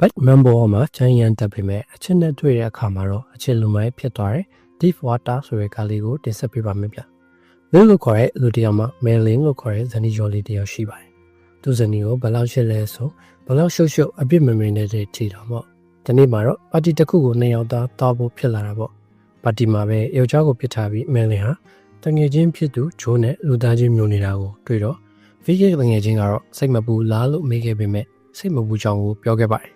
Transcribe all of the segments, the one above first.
but member မှာချမ်းရန်တက်ပေမဲ့အချစ်နဲ့တွေ့တဲ့အခါမှာတော့အချစ်လူမိုင်းဖြစ်သွားတယ် deep water ဆိုတဲ့ကားလေးကိုတင်ဆက်ပေးပါမယ်ဗျ။လူလို့ခေါ်တဲ့လူတစ်ယောက်မှာ mailing လို့ခေါ်တဲ့ဇနီးကျော်လေးတစ်ယောက်ရှိပါတယ်။သူဇနီးကိုဘယ်လောက်ရှစ်လဲဆိုဘယ်လောက်ရှုပ်ရှုပ်အပြစ်မမင်းနဲ့ထီတော့ပေါ့။ဒီနေ့မှာတော့ပါတီတစ်ခုကိုနှစ်ယောက်သားတောက်ဖို့ဖြစ်လာတာပေါ့။ပါတီမှာပဲယောက်ျားကိုပြစ်ထားပြီး mailing ဟာတငယ်ချင်းဖြစ်သူဂျိုးနဲ့လူသားချင်းမျိုးနေတာကိုတွေ့တော့ VK တငယ်ချင်းကတော့စိတ်မပူလားလို့မေးခဲ့ပေမဲ့စိတ်မပူကြောင်းကိုပြောခဲ့ပါတယ်။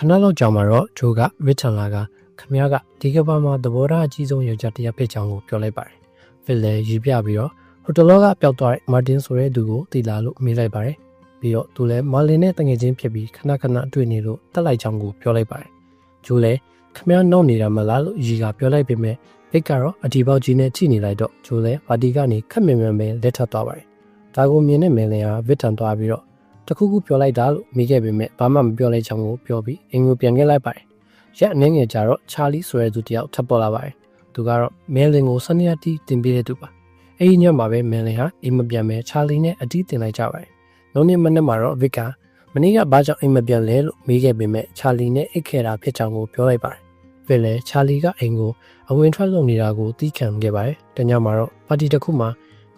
ခဏလောက်ကြာမှတော့ဂျိုးကရစ်ထန်လာကခမရကဒီကဘာမှာသဘောထားအကြီးဆုံးယောက်ျားတစ်ယောက်ဖြစ်ကြောင်းကိုပြောလိုက်ပါတယ်။ဖစ်လည်းရည်ပြပြီးတော့ဟိုတလောကပျောက်သွားတဲ့မာတင်ဆိုတဲ့သူကိုတီလာလို့မေးလိုက်ပါတယ်။ပြီးတော့သူလည်းမာလင်နဲ့တငယ်ချင်းဖြစ်ပြီးခဏခဏတွေ့နေလို့တက်လိုက်ကြောင်းကိုပြောလိုက်ပါတယ်။ဂျိုးလည်းခမရနှုတ်နေတာမလားလို့ရီကပြောလိုက်ပေမဲ့ဘစ်ကတော့အဒီပေါက်ကြီးနဲ့ကြည့်နေလိုက်တော့ဂျိုးလည်းပါတီကနေခက်မြင်မြန်ပဲလက်ထပ်သွားပါတယ်။ဒါကိုမြင်တဲ့မယ်လင်ဟာဗစ်တန်သွားပြီးတော့ တခုခုပြောလိုက်တာလို့မိခဲ့ပေမဲ့ဘာမှမပြောလိုက်ချောင်းကိုပြောပြီးအင်ကိုပြန်ခဲ့လိုက်ပါတယ်။ရက်အနေငယ်ကြတော့ချာလီဆိုတဲ့သူတယောက်ထပ်ပေါ်လာပါတယ်။သူကတော့မဲလင်ကိုစနေရတီတင်ပေးတဲ့သူပါ။အဲဒီညမှာပဲမဲလင်ဟာအိမ်မပြန်ပဲချာလီနဲ့အတီးတင်လိုက်ကြပါတယ်။နောက်နေ့မနေ့မှာတော့ဗစ်ကမနေ့ကဘာကြောင့်အိမ်မပြန်လဲလို့မေးခဲ့ပေမဲ့ချာလီနဲ့အိတ်ခဲတာဖြစ်ကြောင်းကိုပြောလိုက်ပါတယ်။ဗစ်လည်းချာလီကအိမ်ကိုအဝင်ထွက်လုပ်နေတာကိုသိခံခဲ့ပါတယ်။တညမှာတော့ပါတီတစ်ခုမှာ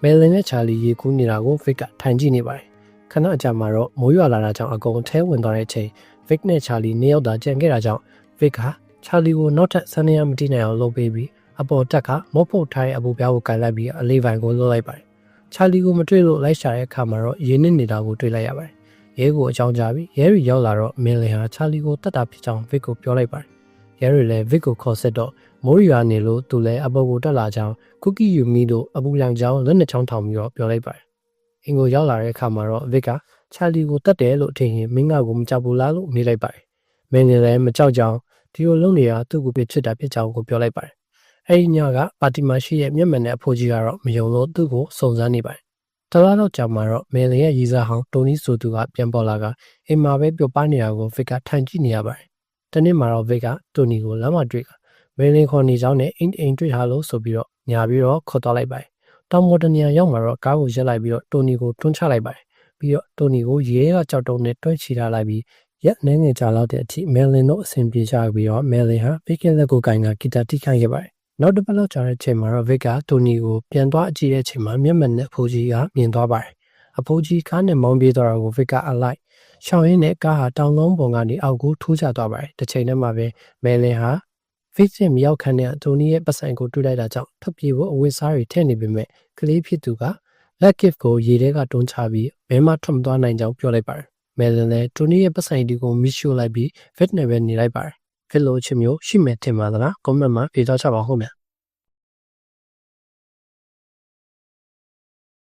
မဲလင်နဲ့ချာလီရေကူးနေတာကိုဗစ်ကထိုင်ကြည့်နေပါတယ် ခဏအကြာမှာတော့မိုးရွာလာတာကြောင့်အကုန်ထဲဝင်သွားတဲ့အချိန် Vic နဲ့ Charlie နှစ်ယောက်သာကြံခဲ့တာကြောင့် Vic က Charlie ကိုနောက်ထပ်ဆန်းနေရမတိနိုင်အောင်လုပ်ပေးပြီးအပေါ်တက်ကမော့ဖို့ထိုင်းအပူပြားကိုကန်လိုက်ပြီးအလေးပိုင်းကိုလွှတ်လိုက်ပါတယ်။ Charlie ကိုမတွေ့လို့လိုက်ရှာတဲ့အခါမှာတော့ရင်းနစ်နေတာကိုတွေ့လိုက်ရပါတယ်။ရဲကိုအကြောင်းကြားပြီးရဲရီရောက်လာတော့မင်းလင်ဟာ Charlie ကိုတတ်တာဖြစ်ကြောင်း Vic ကိုပြောလိုက်ပါတယ်။ရဲရီလည်း Vic ကိုခေါ်ဆက်တော့မိုးရွာနေလို့သူလည်းအပေါ်ကိုတက်လာကြောင်းကုကီယူမီတို့အပူလောင်ကြောင်းလက်နှစ်ချောင်းထောင်ပြီးတော့ပြောလိုက်ပါတယ်။ အင်ကိုရောက်လာတဲ့အခါမှာတော့ Vic ကချာလီကိုတတ်တယ်လို့ထင်ရင်မင်းငါကိုမကြောက်ဘူးလားလို့မေးလိုက်ပါတယ်။မင်းလည်းမကြောက်ကြောင်ဒီလိုလုပ်နေတာသူ့ကိုပြချစ်တာဖြစ်ကြောင်းကိုပြောလိုက်ပါတယ်။အဲဒီညကပါတီမှာရှိတဲ့မျက်မှန်တဲ့အဖိုးကြီးကတော့မယုံလို့သူ့ကိုစုံစမ်းနေပါတယ်။တလားတော့ကြာမှတော့မယ်လင်ရဲ့ရီစာဟောင်းတိုနီဆိုသူကပြန်ပေါ်လာကအိမ်မှာပဲပျော်ပါနေတာကိုဗစ်ကထိုင်ကြည့်နေရပါတယ်။တနေ့မှာတော့ဗစ်ကတိုနီကိုလမ်းမှာတွေ့ကမယ်လင်ခေါ်နေကြောင်းနဲ့အိမ်အိမ်တွေ့ထားလို့ဆိုပြီးတော့ညာပြီးတော့ခေါ်သွားလိုက်ပါတယ်။ တောင်ပေါ်တနေရာရောက်မှာတော့ကားကိုရက်လိုက်ပြီးတော့တိုနီကိုတွန်းချလိုက်ပါတယ်ပြီးတော့တိုနီကိုရဲကကြောက်တုံးနဲ့တွဲချီထားလိုက်ပြီးရက်နှင်းငယ်ကြာလောက်တဲ့အထိမယ်လင်တို့အဆင်ပြေကြပြီးတော့မယ်လင်ဟာဗစ်ကလက်ကိုကင်ကဂီတာတိခိုင်းခဲ့ပါတယ်နောက်တစ်ပတ်လောက်ကြာတဲ့အချိန်မှာတော့ဗစ်ကတိုနီကိုပြန်သွားအကြည့်တဲ့အချိန်မှာမျက်မှန်နဲ့အဖိုးကြီးကမြင်သွားပါတယ်အဖိုးကြီးကားနဲ့မောင်းပြေးသွားတာကိုဗစ်ကအလိုက်ရှောင်းရင်းနဲ့ကားဟာတောင်လုံးပုံကနေအောက်ကိုထိုးချသွားပါတယ်တစ်ချိန်တည်းမှာပဲမယ်လင်ဟာ Facebook မြောက်ခန်းနဲ့တိုနီရဲ့ပတ်စံကိုတွေ့လိုက်တာကြောင့်ထပ်ပြေဖို့အဝတ်စားတွေထည့်နေပေမဲ့ကလေးဖြစ်သူကလက် gift ကိုရေထဲကတွန်းချပြီးဘဲမှထွက်မသွားနိုင်ကြောင်းပြောလိုက်ပါတယ်။မယ်လင်လည်းတိုနီရဲ့ပတ်ဆိုင်ဒီကိုမီရှို့လိုက်ပြီး fit နဲ့ပဲနေလိုက်ပါတယ်။ fit လို့ချင်မျိုးရှိမယ်ထင်ပါသလား။ comment မှာဖြေသွားချပါဦးခင်ဗျာ။